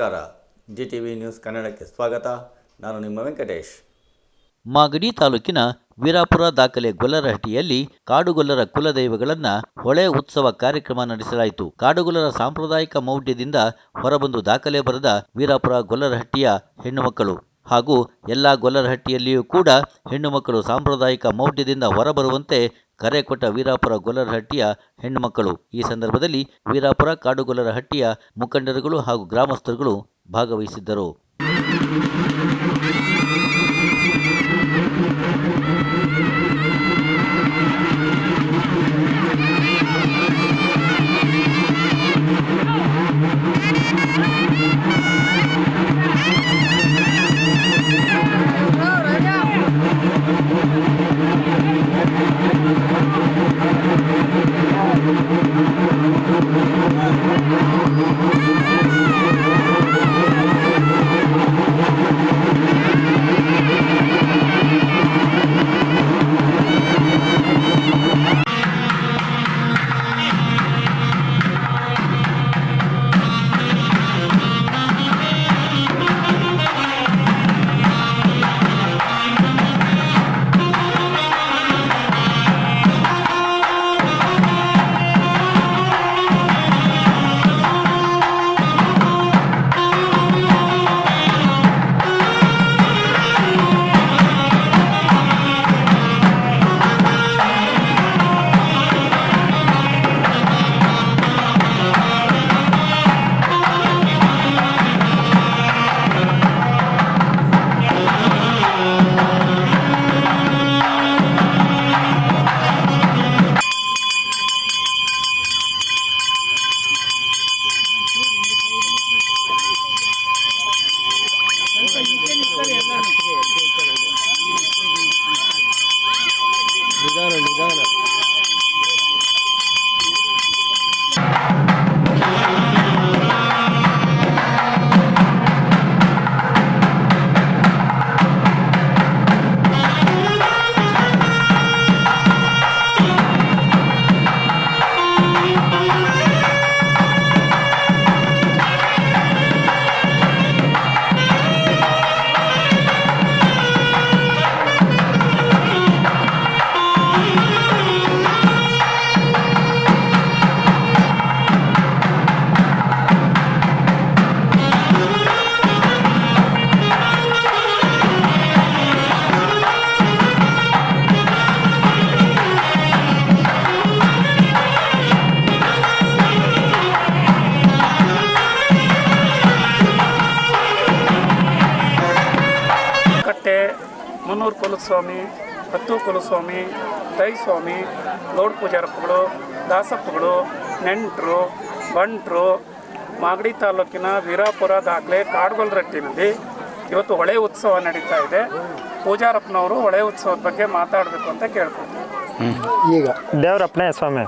ನಮಸ್ಕಾರ. G T V news ಕನ್ನಡಕ್ಕೆ ಸ್ವಾಗತ. ನಾನು ನಿಮ್ಮ ವೆಂಕಟೇಶ್. ಮಾಗಡಿ ತಾಲೂಕಿನ ವೀರಾಪುರ ದಾಖಲೆ ಗೊಲ್ಲರಹಟ್ಟಿಯಲ್ಲಿ ಕಾಡುಗೊಲ್ಲರ ಕುಲದೈವಗಳನ್ನ ಹೊಳೆ ಉತ್ಸವ ಕಾರ್ಯಕ್ರಮ ನಡೆಸಲಾಯಿತು. ಕಾಡುಗೊಲ್ಲರ ಸಾಂಪ್ರದಾಯಿಕ ಮೌಢ್ಯದಿಂದ ಹೊರಬಂದು ದಾಖಲೆ ಬರೆದ ವೀರಾಪುರ ಗೊಲ್ಲರಹಟ್ಟಿಯ ಹೆಣ್ಣುಮಕ್ಕಳು ಹಾಗೂ ಎಲ್ಲ ಗೊಲ್ಲರಹಟ್ಟಿಯಲ್ಲಿಯೂ ಕೂಡ ಹೆಣ್ಣುಮಕ್ಕಳು ಸಾಂಪ್ರದಾಯಿಕ ಮೌಢ್ಯದಿಂದ ಹೊರಬರುವಂತೆ ಕರೆ ಕೊಟ್ಟ ವೀರಾಪುರ ಗೊಲ್ಲರಹಟ್ಟಿಯ ಹೆಣ್ಣುಮಕ್ಕಳು. ಈ ಸಂದರ್ಭದಲ್ಲಿ ವೀರಾಪುರ ಕಾಡುಗೊಲ್ಲರಹಟ್ಟಿಯ ಮುಖಂಡರುಗಳು ಹಾಗೂ ಗ್ರಾಮಸ್ಥರುಗಳು ಭಾಗವಹಿಸಿದ್ದರು. ಕುಲಸ್ವಾಮಿ ಹತ್ತು ಕುಲಸ್ವಾಮಿ ಸ್ವಾಮಿ ಗೌಡ ಪೂಜಾರಪ್ಪಗಳು ದಾಸಪ್ಪಗಳು ನೆಂಟರು ಬಂಟರು ಮಾಗಡಿ ತಾಲೂಕಿನ ವೀರಾಪುರ ದಾಖಲೆ ಕಾಡುಗೊಲ್ರಟ್ಟಿನಲ್ಲಿ ಇವತ್ತು ಹೊಳೆ ಉತ್ಸವ ನಡೀತಾ ಇದೆ. ಪೂಜಾರಪ್ಪನವರು ಹೊಳೆ ಉತ್ಸವದ ಬಗ್ಗೆ ಮಾತಾಡಬೇಕು ಅಂತ ಕೇಳ್ಕೊಳ್ತೀವಿ ಈಗ. ದೇವರಪ್ಪನೇ ಸ್ವಾಮಿ.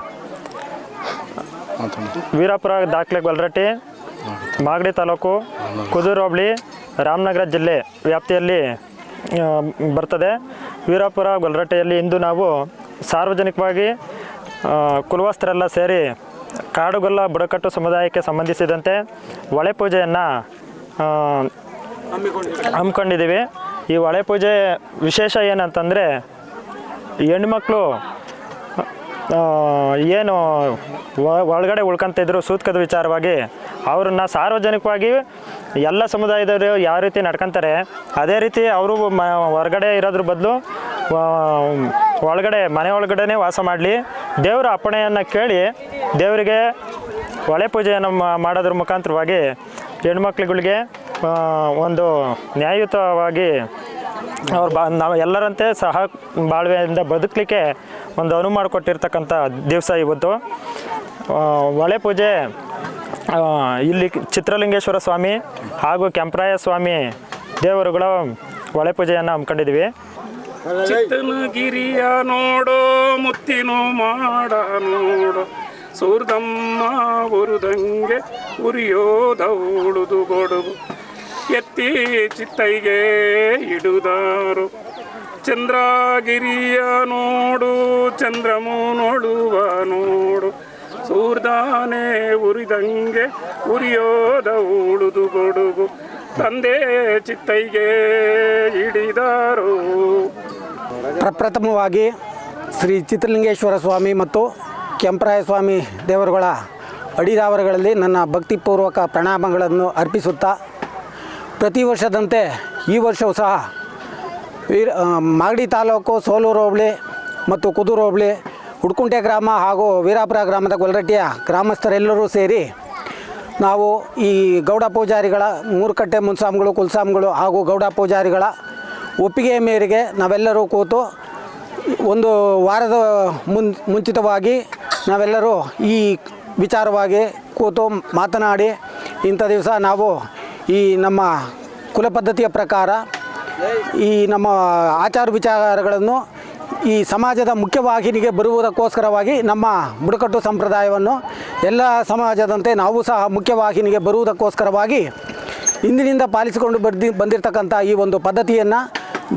ವೀರಾಪುರ ದಾಖಲೆ ಗೊಲ್ರಟ್ಟಿ ಮಾಗಡಿ ತಾಲೂಕು ಕುದೂರು ಹೋಬಳಿ ರಾಮನಗರ ಜಿಲ್ಲೆ ವ್ಯಾಪ್ತಿಯಲ್ಲಿ ಬರ್ತದೆ. ವೀರಾಪುರ ಗೊಲ್ರಟ್ಟೆಯಲ್ಲಿ ಇಂದು ನಾವು ಸಾರ್ವಜನಿಕವಾಗಿ ಕುಲವಸ್ತ್ರೆಲ್ಲ ಸೇರಿ ಕಾಡುಗೊಲ್ಲ ಬುಡಕಟ್ಟು ಸಮುದಾಯಕ್ಕೆ ಸಂಬಂಧಿಸಿದಂತೆ ಒಳೆ ಪೂಜೆಯನ್ನು ಹಮ್ಮಿಕೊಂಡಿದ್ದೀವಿ. ಈ ಒಳೆ ಪೂಜೆ ವಿಶೇಷ ಏನಂತಂದರೆ ಹೆಣ್ಮಕ್ಳು ಏನು ಒಳಗಡೆ ಒಳಗಡೆ ಉಳ್ಕೊಂತಿದ್ರು ಸೂತ್ಕದ ವಿಚಾರವಾಗಿ ಅವ್ರನ್ನ ಸಾರ್ವಜನಿಕವಾಗಿ ಎಲ್ಲ ಸಮುದಾಯದವರು ಯಾವ ರೀತಿ ನಡ್ಕೊಂತಾರೆ, ಅದೇ ರೀತಿ ಅವರು ಮ, ಹೊರಗಡೆ ಇರೋದ್ರ ಬದಲು ಒಳಗಡೆ, ಮನೆ ಒಳಗಡೆನೇ ವಾಸ ಮಾಡಲಿ, ದೇವರ ಅಪ್ಪಣೆಯನ್ನು ಕೇಳಿ ದೇವರಿಗೆ ಒಳೆ ಪೂಜೆಯನ್ನು ಮಾಡೋದ್ರ ಮುಖಾಂತರವಾಗಿ ಹೆಣ್ಮಕ್ಳುಗಳಿಗೆ ಒಂದು ನ್ಯಾಯಯುತವಾಗಿ ಅವ್ರು ಬಾ ನಾವು ಎಲ್ಲರಂತೆ ಸಹ ಬಾಳ್ವೆಯಿಂದ ಬದುಕಲಿಕ್ಕೆ ಒಂದು ಅನುವು ಮಾಡಿಕೊಟ್ಟಿರ್ತಕ್ಕಂಥ ದಿವಸ ಇವತ್ತು. ಹೊಳೆ ಪೂಜೆ ಇಲ್ಲಿ ಚಿತ್ರಲಿಂಗೇಶ್ವರ ಸ್ವಾಮಿ ಹಾಗೂ ಕೆಂಪರಾಯ ಸ್ವಾಮಿ ದೇವರುಗಳ ಒಳೆ ಪೂಜೆಯನ್ನು ಹಮ್ಮಿಕೊಂಡಿದ್ದೀವಿ ಚಿತ್ತನಗಿರಿಯ ನೋಡೋ, ಮುತ್ತಿನೋ ಮಾಡ ನೋಡೋ, ಸೂರ್ದಮ್ಮ ಉರಿಯೋದೌಳುದು ಗೊಡುಗು. ಎತ್ತಿ ಚಿತ್ತೈಗೆ ಇಡುದಾರು. ಚಂದ್ರಗಿರಿಯ ನೋಡು, ಚಂದ್ರಮು ನೋಡುವ ನೋಡು. ಸೂರ್ದಾನೆ ಉರಿದಂಗೆ ಉರಿಯೋದ ಉಳುದು ಗೊಡುಗು ತಂದೆ ಚಿತ್ತೈಗೆ ಹಿಡಿದಾರೋ. ಪ್ರಪ್ರಥಮವಾಗಿ ಶ್ರೀ ಚಿತ್ರಲಿಂಗೇಶ್ವರ ಸ್ವಾಮಿ ಮತ್ತು ಕೆಂಪರಾಯ ಸ್ವಾಮಿ ದೇವರುಗಳ ಅಡಿದಾವರಗಳಲ್ಲಿ ನನ್ನ ಭಕ್ತಿಪೂರ್ವಕ ಪ್ರಣಾಮಗಳನ್ನು ಅರ್ಪಿಸುತ್ತಾ ಪ್ರತಿ ವರ್ಷದಂತೆ ಈ ವರ್ಷವೂ ಸಹ ವೀರ ಮಾಗಡಿ ತಾಲೂಕು ಸೋಲೂರು ಹೋಬಳಿ ಮತ್ತು ಕುದೂರು ಹೋಬಳಿ, ಹುಡ್ಕುಂಟೆ ಗ್ರಾಮ ಹಾಗೂ ವೀರಾಪುರ ಗ್ರಾಮದ ಗೊಲ್ರಟ್ಟಿಯ ಗ್ರಾಮಸ್ಥರೆಲ್ಲರೂ ಸೇರಿ ನಾವು ಈ ಗೌಡ ಪೂಜಾರಿಗಳ ಮೂರುಕಟ್ಟೆ ಮುನ್ಸಾಮ್ಗಳು ಕುಲ್ಸಾಮ್ಗಳು ಹಾಗೂ ಗೌಡ ಪೂಜಾರಿಗಳ ಒಪ್ಪಿಗೆಯ ಮೇರೆಗೆ ನಾವೆಲ್ಲರೂ ಕೂತು ಒಂದು ವಾರದ ಮುನ್, ಮುಂಚಿತವಾಗಿ ನಾವೆಲ್ಲರೂ ಈ ವಿಚಾರವಾಗಿ ಕೂತು ಮಾತನಾಡಿ ಇಂಥ ದಿವಸ ನಾವು ಈ ನಮ್ಮ ಕುಲ ಪದ್ಧತಿಯ ಪ್ರಕಾರ ಈ ನಮ್ಮ ಆಚಾರ ವಿಚಾರಗಳನ್ನು ಈ ಸಮಾಜದ ಮುಖ್ಯವಾಹಿನಿಗೆ ಬರುವುದಕ್ಕೋಸ್ಕರವಾಗಿ ನಮ್ಮ ಬುಡಕಟ್ಟು ಸಂಪ್ರದಾಯವನ್ನು ಎಲ್ಲ ಸಮಾಜದಂತೆ ನಾವು ಸಹ ಮುಖ್ಯವಾಹಿನಿಗೆ ಬರುವುದಕ್ಕೋಸ್ಕರವಾಗಿ ಇಂದಿನಿಂದ ಪಾಲಿಸಿಕೊಂಡು ಬಂದಿ ಬಂದಿರತಕ್ಕಂಥ ಈ ಒಂದು ಪದ್ಧತಿಯನ್ನು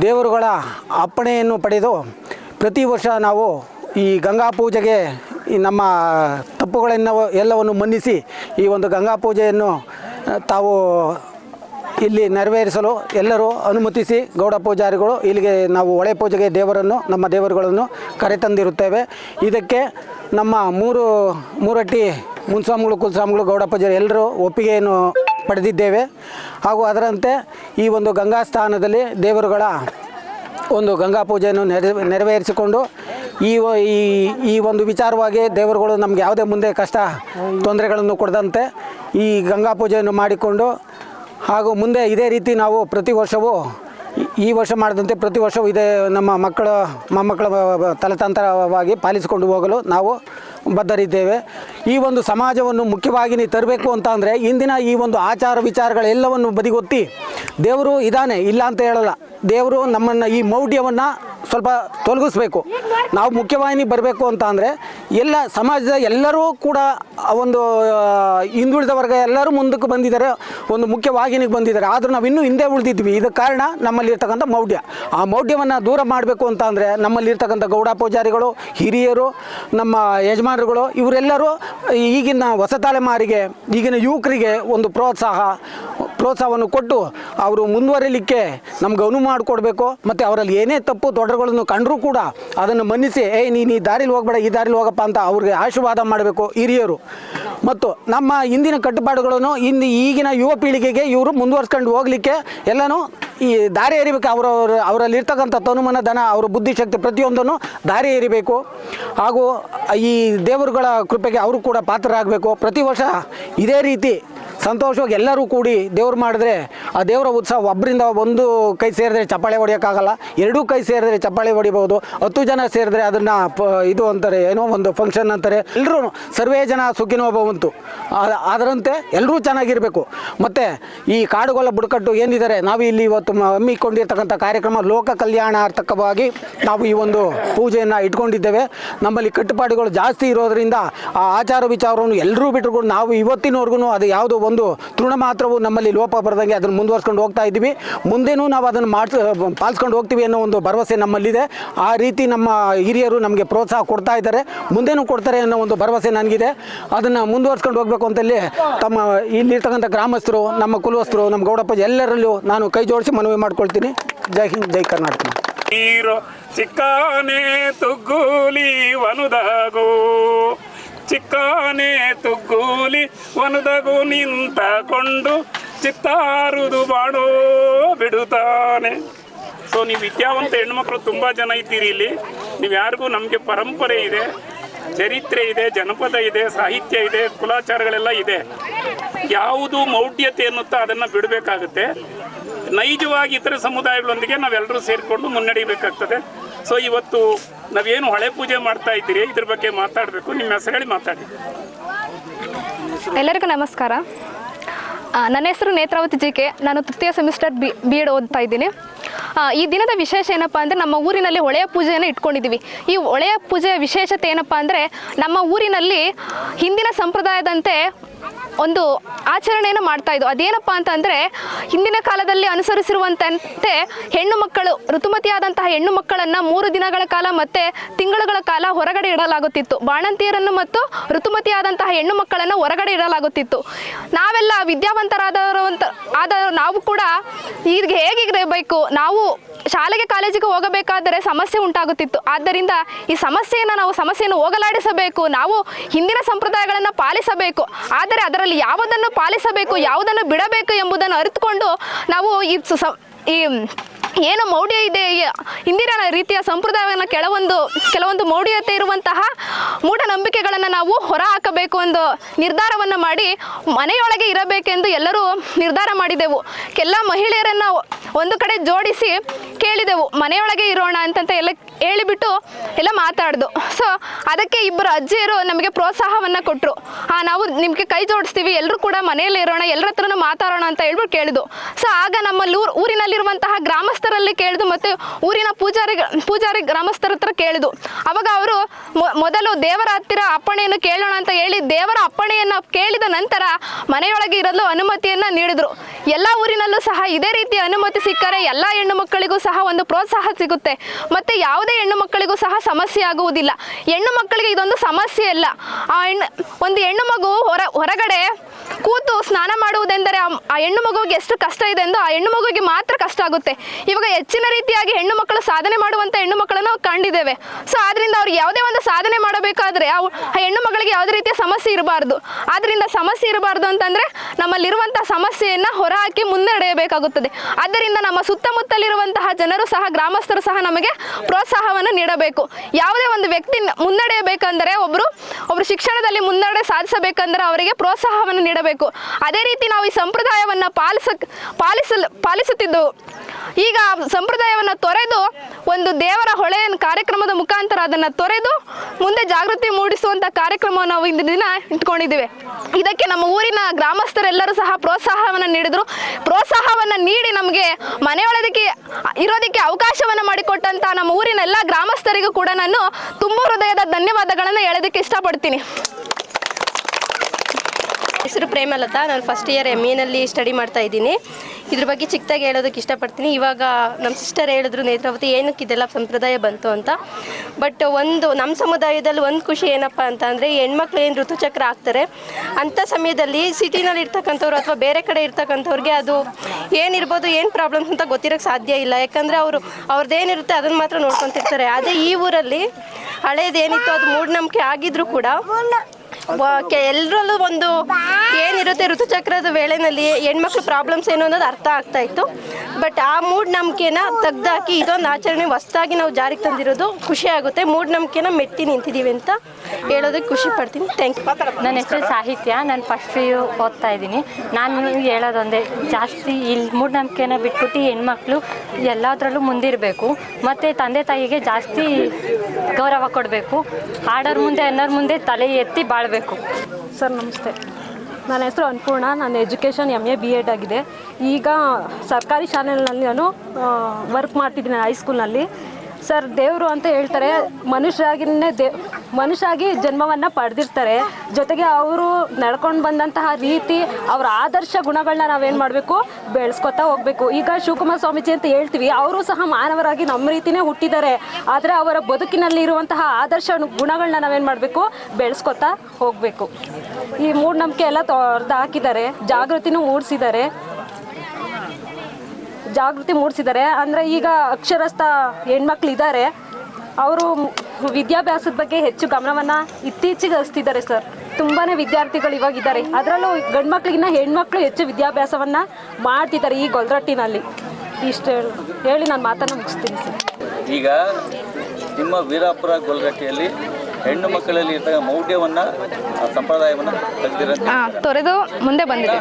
ದೇವರುಗಳ ಅಪ್ಪಣೆಯನ್ನು ಪಡೆದು ಪ್ರತಿ ವರ್ಷ ನಾವು ಈ ಗಂಗಾ ಪೂಜೆಗೆ ನಮ್ಮ ತಪ್ಪುಗಳನ್ನು ಎಲ್ಲವನ್ನು ಮನ್ನಿಸಿ ಈ ಒಂದು ಗಂಗಾ ಪೂಜೆಯನ್ನು ತಾವು ಇಲ್ಲಿ ನೆರವೇರಿಸಲು ಎಲ್ಲರೂ ಅನುಮತಿಸಿ ಗೌಡ ಪೂಜಾರಿಗಳು ಇಲ್ಲಿಗೆ ನಾವು ಹೊಳೆ ಪೂಜೆಗೆ ದೇವರನ್ನು, ನಮ್ಮ ದೇವರುಗಳನ್ನು ಕರೆತಂದಿರುತ್ತೇವೆ. ಇದಕ್ಕೆ ನಮ್ಮ ಮೂರು, ಮೂರಟ್ಟಿ ಮುನ್ಸ್ವಾಮಿಗಳು, ಕುಲ್ಸ್ವಾಮಿಗಳು, ಗೌಡ ಪೂಜಾರಿ ಎಲ್ಲರೂ ಒಪ್ಪಿಗೆಯನ್ನು ಪಡೆದಿದ್ದೇವೆ. ಹಾಗೂ ಅದರಂತೆ ಈ ಒಂದು ಗಂಗಾಸ್ಥಾನದಲ್ಲಿ ದೇವರುಗಳ ಒಂದು ಗಂಗಾ ಪೂಜೆಯನ್ನು ನೆರೆ ನೆರವೇರಿಸಿಕೊಂಡು ಈ ಈ ಈ ಒಂದು ವಿಚಾರವಾಗಿ ದೇವರುಗಳು ನಮ್ಗೆ ಯಾವುದೇ ಮುಂದೆ ಕಷ್ಟ ತೊಂದರೆಗಳನ್ನು ಕೊಡದಂತೆ ಈ ಗಂಗಾ ಪೂಜೆಯನ್ನು ಮಾಡಿಕೊಂಡು ಹಾಗೂ ಮುಂದೆ ಇದೇ ರೀತಿ ನಾವು ಪ್ರತಿ ವರ್ಷವೂ ಈ- ವರ್ಷ ಮಾಡಿದಂತೆ ಪ್ರತಿ ವರ್ಷವೂ ಇದೇ ನಮ್ಮ ಮಕ್ಕಳ, ಮೊಮ್ಮಕ್ಕಳ ತಲೆತಂತ್ರವಾಗಿ ಪಾಲಿಸಿಕೊಂಡು ಹೋಗಲು ನಾವು ಬದ್ಧರಿದ್ದೇವೆ. ಈ ಒಂದು ಸಮಾಜವನ್ನು ಮುಖ್ಯವಾಗಿ ನೀವು ತರಬೇಕು ಅಂತ ಅಂದರೆ ಇಂದಿನ ಈ ಒಂದು ಆಚಾರ ವಿಚಾರಗಳೆಲ್ಲವನ್ನು ಬದಿಗೊತ್ತಿ ದೇವರು ಇದ್ದಾನೆ, ಇಲ್ಲ ಅಂತ ಹೇಳಲ್ಲ. ದೇವರು ನಮ್ಮನ್ನು ಈ ಮೌಢ್ಯವನ್ನು ಸ್ವಲ್ಪ ತೊಲಗಿಸ್ಬೇಕು. ನಾವು ಮುಖ್ಯವಾಹಿನಿ ಬರಬೇಕು ಅಂತ ಅಂದರೆ ಎಲ್ಲ ಸಮಾಜದ ಎಲ್ಲರೂ ಕೂಡ ಒಂದು ಹಿಂದುಳಿದ ವರ್ಗ ಎಲ್ಲರೂ ಮುಂದಕ್ಕೆ ಬಂದಿದ್ದಾರೆ, ಒಂದು ಮುಖ್ಯವಾಹಿನಿಗೆ ಬಂದಿದ್ದಾರೆ. ಆದರೂ ನಾವು ಇನ್ನೂ ಹಿಂದೆ ಉಳಿದಿದ್ವಿ. ಇದಕ್ಕೆ ಕಾರಣ ನಮ್ಮಲ್ಲಿರ್ತಕ್ಕಂಥ ಮೌಢ್ಯ. ಆ ಮೌಢ್ಯವನ್ನು ದೂರ ಮಾಡಬೇಕು ಅಂತ ಅಂದರೆ ನಮ್ಮಲ್ಲಿರ್ತಕ್ಕಂಥ ಗೌಡ ಪೂಜಾರಿಗಳು, ಹಿರಿಯರು, ನಮ್ಮ ಯಜಮಾನರುಗಳು, ಇವರೆಲ್ಲರೂ ಈಗಿನ ಹೊಸ ತಲೆಮಾರಿಗೆ ಈಗಿನ ಯುವಕರಿಗೆ ಒಂದು ಪ್ರೋತ್ಸಾಹ ಪ್ರೋತ್ಸಾಹವನ್ನು ಕೊಟ್ಟು ಅವರು ಮುಂದುವರಿಲಿಕ್ಕೆ ನಮ್ಗೆ ಅನುವು ಮಾಡಿಕೊಡ್ಬೇಕು. ಮತ್ತು ಅವರಲ್ಲಿ ಏನೇ ತಪ್ಪು ತೊಡರುಗಳನ್ನು ಕಂಡರೂ ಕೂಡ ಅದನ್ನು ಮನ್ನಿಸಿ, ಏ ನೀನು ಈ ದಾರಿಲಿ ಹೋಗಬೇಡ, ಈ ದಾರಿಲಿ ಹೋಗಪ್ಪ ಅಂತ ಅವ್ರಿಗೆ ಆಶೀರ್ವಾದ ಮಾಡಬೇಕು ಹಿರಿಯರು. ಮತ್ತು ನಮ್ಮ ಇಂದಿನ ಕಟ್ಟುಪಾಡುಗಳನ್ನು ಇಂದು ಈಗಿನ ಯುವ ಪೀಳಿಗೆಗೆ ಇವರು ಮುಂದುವರ್ಸ್ಕೊಂಡು ಹೋಗಲಿಕ್ಕೆ ಎಲ್ಲನೂ ಈ ದಾರಿ ಎರಿಬೇಕು ಅವರವ್ರ ಅವರಲ್ಲಿ ಇರ್ತಕ್ಕಂಥ ತನುಮನ ಧನ, ಅವರ ಬುದ್ಧಿಶಕ್ತಿ ಪ್ರತಿಯೊಂದನ್ನು ದಾರಿ ಎರಿಬೇಕು ಹಾಗೂ ಈ ದೇವರುಗಳ ಕೃಪೆಗೆ ಅವರು ಕೂಡ ಪಾತ್ರರಾಗಬೇಕು. ಪ್ರತಿ ವರ್ಷ ಇದೇ ರೀತಿ ಸಂತೋಷವಾಗಿ ಎಲ್ಲರೂ ಕೂಡಿ ದೇವ್ರು ಮಾಡಿದ್ರೆ ಆ ದೇವರ ಉತ್ಸವ ಒಬ್ಬರಿಂದ ಒಂದು ಕೈ ಸೇರಿದ್ರೆ ಚಪ್ಪಾಳೆ ಹೊಡಿಯೋಕ್ಕಾಗಲ್ಲ, ಎರಡೂ ಕೈ ಸೇರಿದ್ರೆ ಚಪ್ಪಾಳೆ ಹೊಡಿಬೋದು ಹತ್ತು ಜನ ಸೇರಿದ್ರೆ ಅದನ್ನು ಪ ಇದು ಅಂತಾರೆ, ಏನೋ ಒಂದು ಫಂಕ್ಷನ್ ಅಂತಾರೆ. ಎಲ್ಲರೂ ಸರ್ವೇ ಜನ ಸುಖಿನೋ ಬಂತು ಅದರಂತೆ ಎಲ್ಲರೂ ಚೆನ್ನಾಗಿರಬೇಕು. ಮತ್ತು ಈ ಕಾಡುಗೊಲ್ಲ ಬುಡಕಟ್ಟು ಏನಿದ್ದಾರೆ, ನಾವು ಇಲ್ಲಿ ಇವತ್ತು ಹಮ್ಮಿಕೊಂಡಿರ್ತಕ್ಕಂಥ ಕಾರ್ಯಕ್ರಮ ಲೋಕ ಕಲ್ಯಾಣಾರ್ಥಕವಾಗಿ ನಾವು ಈ ಒಂದು ಪೂಜೆಯನ್ನು ಇಟ್ಕೊಂಡಿದ್ದೇವೆ. ನಮ್ಮಲ್ಲಿ ಕಟ್ಟುಪಾಡುಗಳು ಜಾಸ್ತಿ ಇರೋದರಿಂದ ಆ ಆಚಾರ ವಿಚಾರವನ್ನು ಎಲ್ಲರೂ ಬಿಟ್ಟುಕೊಂಡು ನಾವು ಇವತ್ತಿನವರೆಗೂ ಅದು ಯಾವುದೋ ಒಂದು ತೃಣ ಮಾತ್ರವು ನಮ್ಮಲ್ಲಿ ಲೋಪ ಬರದಂಗೆ ಅದನ್ನು ಮುಂದುವರ್ಸ್ಕೊಂಡು ಹೋಗ್ತಾ ಇದ್ದೀವಿ. ಮುಂದೆನೂ ನಾವು ಅದನ್ನು ಮಾಡ್ಸ್, ಪಾಲಿಸ್ಕೊಂಡು ಹೋಗ್ತೀವಿ ಅನ್ನೋ ಒಂದು ಭರವಸೆ ನಮ್ಮಲ್ಲಿದೆ. ಆ ರೀತಿ ನಮ್ಮ ಹಿರಿಯರು ನಮಗೆ ಪ್ರೋತ್ಸಾಹ ಕೊಡ್ತಾ ಇದ್ದಾರೆ. ಮುಂದೇನೂ ಕೊಡ್ತಾರೆ ಅನ್ನೋ ಒಂದು ಭರವಸೆ ನನಗಿದೆ. ಅದನ್ನು ಮುಂದುವರ್ಸ್ಕೊಂಡು ಹೋಗಬೇಕು ಅಂತಲ್ಲಿ ತಮ್ಮ ಇಲ್ಲಿರ್ತಕ್ಕಂಥ ಗ್ರಾಮಸ್ಥರು, ನಮ್ಮ ಕುಲವಸ್ಥರು ನಮ್ಮ ಗೌಡಪ್ಪ ಎಲ್ಲರಲ್ಲೂ ನಾನು ಕೈ ಜೋಡಿಸಿ ಮನವಿ ಮಾಡ್ಕೊಳ್ತೀನಿ. ಜೈ ಹಿಂದ್, ಜೈ ಕರ್ನಾಟಕ. ಹೀರೋ ಚಿಕ್ಕಾನೆ ತುಗ್ಗೂಲಿ ವನುದಗೋ. ಚಿಕ್ಕಾನೆ ತುಗ್ಗೂಲಿ ಒನದಗು ನಿಂತಕೊಂಡು ಚಿತ್ತಾರುದು ಬಾಡೋ ಬಿಡುತ್ತಾನೆ. ಸೊ ನೀವು ವಿದ್ಯಾವಂತ ಹೆಣ್ಮಕ್ಳು ತುಂಬ ಜನ ಇದ್ದೀರಿ ಇಲ್ಲಿ. ನೀವು ಯಾರಿಗೂ ನಮಗೆ ಪರಂಪರೆ ಇದೆ, ಚರಿತ್ರೆ ಇದೆ, ಜನಪದ ಇದೆ, ಸಾಹಿತ್ಯ ಇದೆ, ಕುಲಾಚಾರಗಳೆಲ್ಲ ಇದೆ. ಯಾವುದು ಮೌಢ್ಯತೆ ಎನ್ನುತ್ತಾ ಅದನ್ನು ಬಿಡಬೇಕಾಗುತ್ತೆ. ನೈಜವಾಗಿ ಇತರ ಸಮುದಾಯಗಳೊಂದಿಗೆ ನಾವೆಲ್ಲರೂ ಸೇರಿಕೊಂಡು ಮುನ್ನಡೆಯಬೇಕಾಗ್ತದೆ. ಸೊ ಇವತ್ತು ನಾವೇನು ಹಳೆ ಪೂಜೆ ಮಾಡ್ತಾ ಇದ್ದೀರಿ? ಇದ್ರ ಬಗ್ಗೆ ಮಾತಾಡಬೇಕು. ನಿಮ್ಮ ಹೆಸರು ಹೇಳಿ ಮಾತಾಡಿ. ಎಲ್ಲರಿಗೂ ನಮಸ್ಕಾರ. ನನ್ನ ಹೆಸರು ನೇತ್ರಾವತಿ ಜಿ ಕೆ. ನಾನು ತೃತೀಯ ಸೆಮಿಸ್ಟರ್ ಬಿ ಬಿ ಎಡ್ ಓದ್ತಾ ಇದ್ದೀನಿ. ಈ ದಿನದ ವಿಶೇಷ ಏನಪ್ಪ ಅಂದರೆ ನಮ್ಮ ಊರಿನಲ್ಲಿ ಹೊಳೆಯ ಪೂಜೆಯನ್ನು ಇಟ್ಕೊಂಡಿದ್ದೀವಿ. ಈ ಹೊಳೆಯ ಪೂಜೆಯ ವಿಶೇಷತೆ ಏನಪ್ಪ ಅಂದರೆ ನಮ್ಮ ಊರಿನಲ್ಲಿ ಹಿಂದಿನ ಸಂಪ್ರದಾಯದಂತೆ ಒಂದು ಆಚರಣೆಯನ್ನು ಮಾಡ್ತಾ ಇದ್ದು ಅದೇನಪ್ಪ ಅಂತಂದರೆ, ಹಿಂದಿನ ಕಾಲದಲ್ಲಿ ಅನುಸರಿಸಿರುವಂತೆ ಹೆಣ್ಣು ಮಕ್ಕಳು, ಋತುಮತಿಯಾದಂತಹ ಹೆಣ್ಣು ಮಕ್ಕಳನ್ನು ಮೂರು ದಿನಗಳ ಕಾಲ ಮತ್ತು ತಿಂಗಳುಗಳ ಕಾಲ ಹೊರಗಡೆ ಇಡಲಾಗುತ್ತಿತ್ತು. ಬಾಣಂತಿಯರನ್ನು ಮತ್ತು ಋತುಮತಿಯಾದಂತಹ ಹೆಣ್ಣು ಮಕ್ಕಳನ್ನು ಹೊರಗಡೆ ಇಡಲಾಗುತ್ತಿತ್ತು. ನಾವೆಲ್ಲ ವಿದ್ಯಾವಂತರಾದವರು ಅಂತ ಆದ ನಾವು ಕೂಡ ಈಗ ಹೇಗಿರಬೇಕು ನಾವು ಶಾಲೆಗೆ ಕಾಲೇಜಿಗೆ ಹೋಗಬೇಕಾದರೆ ಸಮಸ್ಯೆ ಉಂಟಾಗುತ್ತಿತ್ತು. ಆದ್ದರಿಂದ ಈ ಸಮಸ್ಯೆಯನ್ನು ನಾವು, ಸಮಸ್ಯೆಯನ್ನು ಹೋಗಲಾಡಿಸಬೇಕು, ನಾವು ಹಿಂದಿನ ಸಂಪ್ರದಾಯಗಳನ್ನು ಪಾಲಿಸಬೇಕು. ಆದರೆ ಅದರಲ್ಲಿ ಯಾವುದನ್ನು ಪಾಲಿಸಬೇಕು ಯಾವುದನ್ನು ಬಿಡಬೇಕು ಎಂಬುದನ್ನು ಅರಿತುಕೊಂಡು ನಾವು ಈ ಈ ಏನು ಮೌಢ್ಯ ಇದೆ. ಹಿಂದಿನ ರೀತಿಯ ಸಂಪ್ರದಾಯವನ್ನು ಕೆಲವೊಂದು ಕೆಲವೊಂದು ಮೌಢ್ಯತೆ ಇರುವಂತಹ ಮೂಢನಂಬಿಕೆಗಳನ್ನು ನಾವು ಹೊರ ಹಾಕಬೇಕು ಎಂದು ನಿರ್ಧಾರವನ್ನು ಮಾಡಿ ಮನೆಯೊಳಗೆ ಇರಬೇಕೆಂದು ಎಲ್ಲರೂ ನಿರ್ಧಾರ ಮಾಡಿದೆವು. ಎಲ್ಲ ಮಹಿಳೆಯರನ್ನು ಒಂದು ಕಡೆ ಜೋಡಿಸಿ ಕೇಳಿದೆವು. ಮನೆಯೊಳಗೆ ಇರೋಣ ಅಂತಂತ ಎಲ್ಲ ಹೇಳಿಬಿಟ್ಟು ಎಲ್ಲ ಮಾತಾಡ್ದು. ಸೊ ಅದಕ್ಕೆ ಇಬ್ಬರು ಅಜ್ಜಿಯರು ನಮಗೆ ಪ್ರೋತ್ಸಾಹವನ್ನು ಕೊಟ್ಟರು ಹಾಂ ನಾವು ನಿಮಗೆ ಕೈ ಜೋಡಿಸ್ತೀವಿ. ಎಲ್ಲರೂ ಕೂಡ ಮನೆಯಲ್ಲೇ ಇರೋಣ. ಎಲ್ಲರ ಹತ್ರನೂ ಮಾತಾಡೋಣ ಅಂತ ಹೇಳ್ಬಿಟ್ಟು ಕೇಳಿದು ಸೊ ಆಗ ನಮ್ಮಲ್ಲಿ ಊರಿನಲ್ಲಿರುವಂತಹ ಊರಿನಲ್ಲಿರುವಂತಹ ಗ್ರಾಮಸ್ಥರಲ್ಲಿ ಕೇಳಿದು ಮತ್ತು ಊರಿನ ಪೂಜಾರಿ ಪೂಜಾರಿ ಗ್ರಾಮಸ್ಥರ ಹತ್ರ ಕೇಳಿದು. ಅವಾಗ ಅವರು ಮೊದಲು ದೇವರ ಹತ್ತಿರ ಅಪ್ಪಣೆಯನ್ನು ಕೇಳೋಣ ಅಂತ ಹೇಳಿ ದೇವರ ಅಪ್ಪಣೆಯನ್ನು ಕೇಳಿದ ನಂತರ ಮನೆಯೊಳಗೆ ಇರಲು ಅನುಮತಿಯನ್ನು ನೀಡಿದರು. ಎಲ್ಲ ಊರಿನಲ್ಲೂ ಸಹ ಇದೇ ರೀತಿ ಅನುಮತಿ ಸಿಕ್ಕರೆ ಎಲ್ಲ ಹೆಣ್ಣು ಮಕ್ಕಳಿಗೂ ಸಹ ಒಂದು ಪ್ರೋತ್ಸಾಹ ಸಿಗುತ್ತೆ. ಮತ್ತು ಯಾವುದೇ ಹೆಣ್ಣು ಮಕ್ಕಳಿಗೂ ಸಹ ಸಮಸ್ಯೆ ಆಗುವುದಿಲ್ಲ. ಹೆಣ್ಣು ಮಕ್ಕಳಿಗೆ ಇದೊಂದು ಸಮಸ್ಯೆ ಅಲ್ಲ. ಆ ಹೆಣ್ಣು ಒಂದು ಹೆಣ್ಣು ಮಗು ಹೊರ, ಹೊರಗಡೆ ಕೂತು ಸ್ನಾನ ಮಾಡುವುದೆಂದರೆ ಆ- ಹೆಣ್ಣು ಮಗುವಿಗೆ ಎಷ್ಟು ಕಷ್ಟ ಇದೆ ಎಂದು ಆ ಹೆಣ್ಣು ಮಗುವಿಗೆ ಮಾತ್ರ ಕಷ್ಟ ಆಗುತ್ತೆ. ಇವಾಗ ಹೆಚ್ಚಿನ ರೀತಿಯಾಗಿ ಹೆಣ್ಣು ಮಕ್ಕಳು ಸಾಧನೆ ಮಾಡುವಂತ ಹೆಣ್ಣು ಮಕ್ಕಳನ್ನು ಕಂಡಿದ್ದೇವೆ. ಸೊ ಆದ್ರಿಂದ ಅವ್ರಿಗೆ ಯಾವುದೇ ಒಂದು ಸಾಧನೆ ಮಾಡಬೇಕಾದ್ರೆ ಅವು ಆ ಹೆಣ್ಣು ಮಕ್ಕಳಿಗೆ ಯಾವುದೇ ರೀತಿಯ ಸಮಸ್ಯೆ ಇರಬಾರ್ದು. ಆದ್ರಿಂದ ಸಮಸ್ಯೆ ಇರಬಾರ್ದು ಅಂತಂದ್ರೆ ನಮ್ಮಲ್ಲಿರುವಂತಹ ಸಮಸ್ಯೆಯನ್ನು ಹೊರಹಾಕಿ ಮುನ್ನಡೆಯಬೇಕಾಗುತ್ತದೆ. ಆದ್ದರಿಂದ ನಮ್ಮ ಸುತ್ತಮುತ್ತಲಿರುವಂತಹ ಜನರು ಸಹ, ಗ್ರಾಮಸ್ಥರು ಸಹ ನಮಗೆ ಪ್ರೋತ್ಸಾಹವನ್ನು ನೀಡಬೇಕು. ಯಾವುದೇ ಒಂದು ವ್ಯಕ್ತಿ ಮುನ್ನಡೆಯಬೇಕಂದ್ರೆ ಮುನ್ನಡೆಯಬೇಕಂದರೆ ಒಬ್ಬರು ಒಬ್ಬರು ಶಿಕ್ಷಣದಲ್ಲಿ ಮುನ್ನಡೆ ಸಾಧಿಸಬೇಕಂದ್ರೆ ಅವರಿಗೆ ಪ್ರೋತ್ಸಾಹವನ್ನು ನೀಡಬೇಕು. ಅದೇ ರೀತಿ ನಾವು ಈ ಸಂಪ್ರದಾಯವನ್ನು ಪಾಲಿಸ, ಪಾಲಿಸಲು ಪಾಲಿಸುತ್ತಿದ್ದೆವು ಈಗ ಸಂಪ್ರದಾಯವನ್ನು ತೊರೆದು ಒಂದು ದೇವರ ಹೊಳೆಯ ಕಾರ್ಯಕ್ರಮದ ಮುಖಾಂತರ ಅದನ್ನು ತೊರೆದು ಮುಂದೆ ಜಾಗೃತಿ ಮೂಡಿಸುವಂಥ ಕಾರ್ಯಕ್ರಮವನ್ನು ನಾವು ಇಂದಿನ ದಿನ ಇಟ್ಕೊಂಡಿದ್ದೀವಿ ಇದಕ್ಕೆ ನಮ್ಮ ಊರಿನ ಗ್ರಾಮಸ್ಥರೆಲ್ಲರೂ ಸಹ ಪ್ರೋತ್ಸಾಹವನ್ನು ನೀಡಿದರು. ಪ್ರೋತ್ಸಾಹವನ್ನು ನೀಡಿ ನಮಗೆ ಮನೆಯೊಳದಕ್ಕೆ ಇರೋದಕ್ಕೆ ಅವಕಾಶವನ್ನು ಮಾಡಿಕೊಟ್ಟಂಥ ನಮ್ಮ ಊರಿನ ಎಲ್ಲ ಗ್ರಾಮಸ್ಥರಿಗೂ ಕೂಡ ನಾನು ತುಂಬ ಹೃದಯದ ಧನ್ಯವಾದಗಳನ್ನು ಹೇಳೋದಕ್ಕೆ ಇಷ್ಟಪಡ್ತೀನಿ. ಹೆಸರು ಪ್ರೇಮಲತಾ ನಾನು ಫಸ್ಟ್ ಇಯರ್ ಎಂ ಎನಲ್ಲಿ ಸ್ಟಡಿ ಮಾಡ್ತಾ ಇದ್ದೀನಿ. ಇದ್ರ ಬಗ್ಗೆ ಚಿಕ್ಕದಾಗಿ ಹೇಳೋದಕ್ಕೆ ಇಷ್ಟಪಡ್ತೀನಿ. ಇವಾಗ ನಮ್ಮ ಸಿಸ್ಟರ್ ಹೇಳಿದ್ರು, ನೇತ್ರಾವತಿ, ಏನಕ್ಕೆ ಇದೆಲ್ಲ ಸಂಪ್ರದಾಯ ಬಂತು ಅಂತ? ಬಟ್ ಒಂದು ನಮ್ಮ ಸಮುದಾಯದಲ್ಲಿ ಒಂದು ಖುಷಿ ಏನಪ್ಪ ಅಂತ ಅಂದರೆ, ಹೆಣ್ಮಕ್ಳು ಏನು ಋತುಚಕ್ರ ಆಗ್ತಾರೆ? ಅಂಥ ಸಮಯದಲ್ಲಿ ಸಿಟಿನಲ್ಲಿ ಇರ್ತಕ್ಕಂಥವ್ರು ಅಥವಾ ಬೇರೆ ಕಡೆ ಇರ್ತಕ್ಕಂಥವ್ರಿಗೆ ಅದು ಏನಿರ್ಬೋದು, ಏನು ಪ್ರಾಬ್ಲಮ್ಸ್ ಅಂತ ಗೊತ್ತಿರೋಕ್ಕೆ ಸಾಧ್ಯ ಇಲ್ಲ. ಯಾಕಂದರೆ ಅವರು ಅವ್ರದ್ದೇನಿರುತ್ತೆ ಅದನ್ನು ಮಾತ್ರ ನೋಡ್ಕೊತಿರ್ತಾರೆ. ಅದೇ ಈ ಊರಲ್ಲಿ ಹಳೇದೇನಿತ್ತು, ಅದು ಮೂಢನಂಬಿಕೆ ಆಗಿದ್ರು ಕೂಡ ಎಲ್ಲರಲ್ಲೂ ಒಂದು ಏನಿರುತ್ತೆ ಋತುಚಕ್ರದ ವೇಳೆನಲ್ಲಿ ಹೆಣ್ಮಕ್ಳು ಪ್ರಾಬ್ಲಮ್ಸ್ ಏನು ಅನ್ನೋದು ಅರ್ಥ ಆಗ್ತಾ ಇತ್ತು. ಬಟ್ ಆ ಮೂಢನಂಬಿಕೆನ ತೆಗ್ದಾಕಿ ಇದೊಂದು ಆಚರಣೆ ಹೊಸ್ದಾಗಿ ನಾವು ಜಾರಿಗೆ ತಂದಿರೋದು ಖುಷಿ ಆಗುತ್ತೆ. ಮೂಢನಂಬಿಕೆನ ಮೆಟ್ಟಿ ನಿಂತಿದ್ದೀವಿ ಅಂತ ಹೇಳೋದಕ್ಕೆ ಖುಷಿ ಪಡ್ತೀನಿ. ಥ್ಯಾಂಕ್ ಯು ನನ್ನ ಹೆಸರು ಸಾಹಿತ್ಯ. ನಾನು ಫಸ್ಟ್ ಪಿಯು ಓದ್ತಾ ಇದ್ದೀನಿ. ನಾನು ಹೇಳೋದೊಂದೇ ಜಾಸ್ತಿ ಇಲ್ಲಿ ಮೂಢನಂಬಿಕೆನ ಬಿಟ್ಬಿಟ್ಟು ಹೆಣ್ಮಕ್ಳು ಎಲ್ಲದರಲ್ಲೂ ಮುಂದಿರಬೇಕು. ಮತ್ತು ತಂದೆ ತಾಯಿಗೆ ಜಾಸ್ತಿ ಗೌರವ ಕೊಡಬೇಕು. ಹಾಡೋರ್ ಮುಂದೆ ಅನ್ನೋರ್ ಮುಂದೆ ತಲೆ ಎತ್ತಿ ಬಾಳಬೇಕು. ಸರ್ ನಮಸ್ತೆ. ನನ್ನ ಹೆಸರು ಅನ್ನಪೂರ್ಣ, ನನ್ನ education M A B Ed ಆಗಿದೆ. ಈಗ ಸರ್ಕಾರಿ ಶಾಲೆಯಲ್ಲಿ ನಾನು ವರ್ಕ್ ಮಾಡ್ತಿದ್ದೀನಿ ಹೈಸ್ಕೂಲ್ನಲ್ಲಿ ಸರ್, ದೇವರು ಅಂತ ಹೇಳ್ತಾರೆ, ಮನುಷ್ಯರಾಗಿನೇ ದೇ ಮನುಷ್ಯಾಗಿ ಜನ್ಮವನ್ನು ಪಡೆದಿರ್ತಾರೆ. ಜೊತೆಗೆ ಅವರು ನಡ್ಕೊಂಡು ಬಂದಂತಹ ರೀತಿ, ಅವರ ಆದರ್ಶ ಗುಣಗಳನ್ನ ನಾವೇನು ಮಾಡಬೇಕು? ಬೆಳೆಸ್ಕೊತಾ ಹೋಗಬೇಕು. ಈಗ ಶಿವಕುಮಾರ್ ಸ್ವಾಮೀಜಿ ಅಂತ ಹೇಳ್ತೀವಿ, ಅವರು ಸಹ ಮಾನವರಾಗಿ ನಮ್ಮ ರೀತಿನೇ ಹುಟ್ಟಿದ್ದಾರೆ. ಆದರೆ ಅವರ ಬದುಕಿನಲ್ಲಿ ಇರುವಂತಹ ಆದರ್ಶ ಗುಣಗಳನ್ನ ನಾವೇನು ಮಾಡಬೇಕು? ಬೆಳೆಸ್ಕೊತಾ ಹೋಗಬೇಕು. ಈ ಮೂಢನಂಬಿಕೆ ಎಲ್ಲ ತೊಡೆದು ಹಾಕಿದ್ದಾರೆ, ಜಾಗೃತಿನೂ ಮೂಡಿಸಿದ್ದಾರೆ. ಜಾಗೃತಿ ಮೂಡಿಸಿದ್ದಾರೆ. ಅಂದರೆ ಈಗ ಅಕ್ಷರಸ್ಥ ಹೆಣ್ಮಕ್ಳು ಇದ್ದಾರೆ ಅವರು ವಿದ್ಯಾಭ್ಯಾಸದ ಬಗ್ಗೆ ಹೆಚ್ಚು ಗಮನವನ್ನು ಇತ್ತೀಚೆಗೆ ಹರಿಸ್ತಿದ್ದಾರೆ ಸರ್. ತುಂಬಾ ವಿದ್ಯಾರ್ಥಿಗಳು ಇವಾಗಿದ್ದಾರೆ. ಅದರಲ್ಲೂ ಗಂಡು ಮಕ್ಳಿಗಿನ್ನ ಹೆಣ್ಮಕ್ಳು ಹೆಚ್ಚು ವಿದ್ಯಾಭ್ಯಾಸವನ್ನು ಮಾಡ್ತಿದ್ದಾರೆ ಈ ಗೊಲ್ರಟ್ಟಿನಲ್ಲಿ. ಇಷ್ಟು ಹೇಳಿ. ನಾನು ಮಾತನ್ನು ಮುಗಿಸ್ತೀನಿ ಸರ್. ಈಗ ನಿಮ್ಮ ವೀರಾಪುರ ಗೊಲ್ಗಟ್ಟಿಯಲ್ಲಿ ಹೆಣ್ಣು ಮಕ್ಕಳಲ್ಲಿ ಇದ್ದ ಮೌಢ್ಯವನ್ನ ಆ ಸಂಪ್ರದಾಯವನ್ನ ತೊರೆದು ಮುಂದೆ ಬಂದಿದೆ.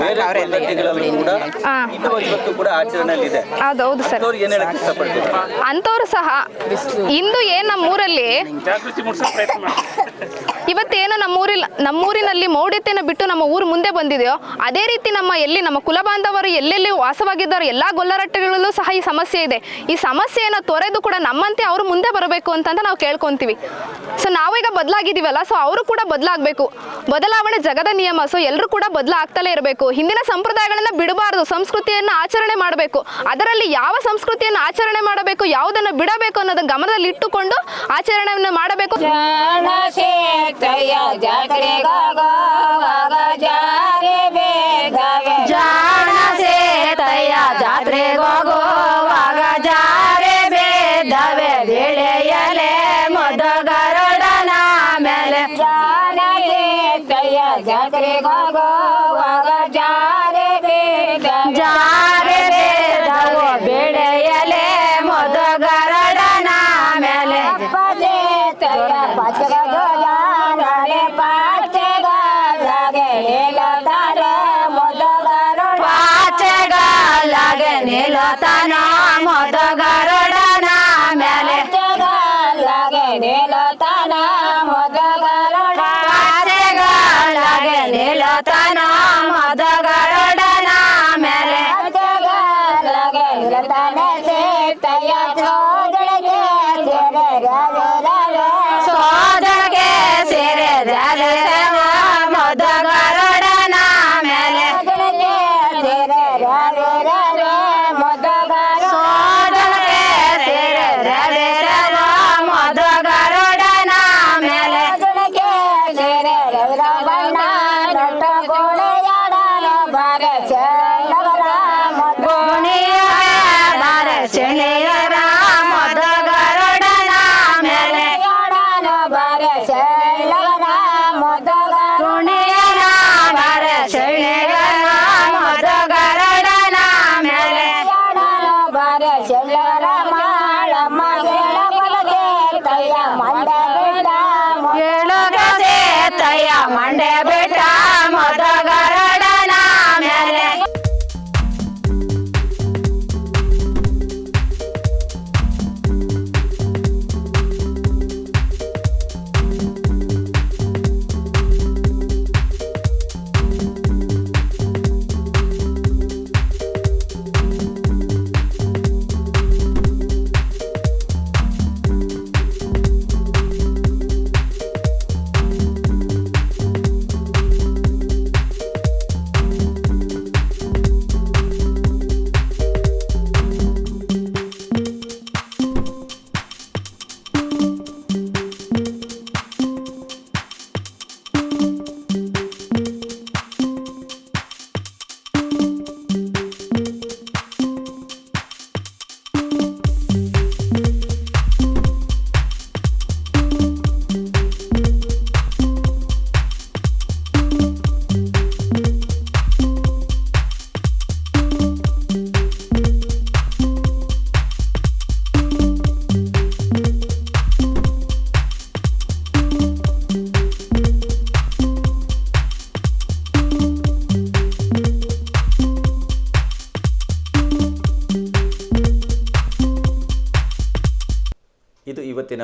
ಬೇರೆ ಗೊಲ್ಗಟ್ಟಿಗಳಲ್ಲೂ ಕೂಡ ಆ. ಇದು ಇವತ್ತು ಕೂಡ ಆಚರಣೆಯಲ್ಲಿ ಇದೆ ಹೌದು ಹೌದು ಸರ್. ಅವ್ರು ಏನ್ ಹೇಳಕ್ ಇಷ್ಟಪಡ್ತೀವಿ ಅಂಥವ್ರು ಸಹ ಇಂದು ಏನು ನಮ್ಮೂರಲ್ಲಿ ಜಾಗೃತಿ ಮೂಡಿಸೋ ಪ್ರಯತ್ನ ಮಾಡಿ. ಇವತ್ತೇನು ನಮ್ಮೂರಿಲ್ ನಮ್ಮೂರಿನಲ್ಲಿ ಮೌಢ್ಯತೆಯನ್ನು ಬಿಟ್ಟು ನಮ್ಮ ಊರು ಮುಂದೆ ಬಂದಿದೆಯೋ ಅದೇ ರೀತಿ ನಮ್ಮ ಎಲ್ಲಿ ನಮ್ಮ ಕುಲಬಾಂಧವರು ಎಲ್ಲೆಲ್ಲಿ ವಾಸವಾಗಿದ್ದಾರೋ ಎಲ್ಲ ಗೊಲ್ಲರಟ್ಟೆಗಳಲ್ಲೂ ಸಹ ಈ ಸಮಸ್ಯೆ ಇದೆ. ಈ ಸಮಸ್ಯೆಯನ್ನು ತೊರೆದು ಕೂಡ ನಮ್ಮಂತೆ ಅವರು ಮುಂದೆ ಬರಬೇಕು ಅಂತಂದ್ರೆ ನಾವು ಕೇಳ್ಕೊತೀವಿ. ಸೊ ನಾವೀಗ ಬದಲಾಗಿದ್ದೀವಲ್ಲ ಸೊ ಅವರು ಕೂಡ ಬದಲಾಗಬೇಕು. ಬದಲಾವಣೆ ಜಗದ ನಿಯಮ ಸೊ ಎಲ್ಲರೂ ಕೂಡ ಬದಲಾಗ್ತಲೇ ಇರಬೇಕು. ಹಿಂದಿನ ಸಂಪ್ರದಾಯಗಳನ್ನು ಬಿಡಬಾರದು, ಸಂಸ್ಕೃತಿಯನ್ನು ಆಚರಣೆ ಮಾಡಬೇಕು. ಅದರಲ್ಲಿ ಯಾವ ಸಂಸ್ಕೃತಿಯನ್ನು ಆಚರಣೆ ಮಾಡಬೇಕು, ಯಾವುದನ್ನು ಬಿಡಬೇಕು ಅನ್ನೋದನ್ನು ಗಮನದಲ್ಲಿ ಇಟ್ಟುಕೊಂಡು ಆಚರಣೆಯನ್ನು ಮಾಡಬೇಕು. লতা নাম দগার ತಯ್ಯ ಮಂಡೆ ಬಿಟ್ಟ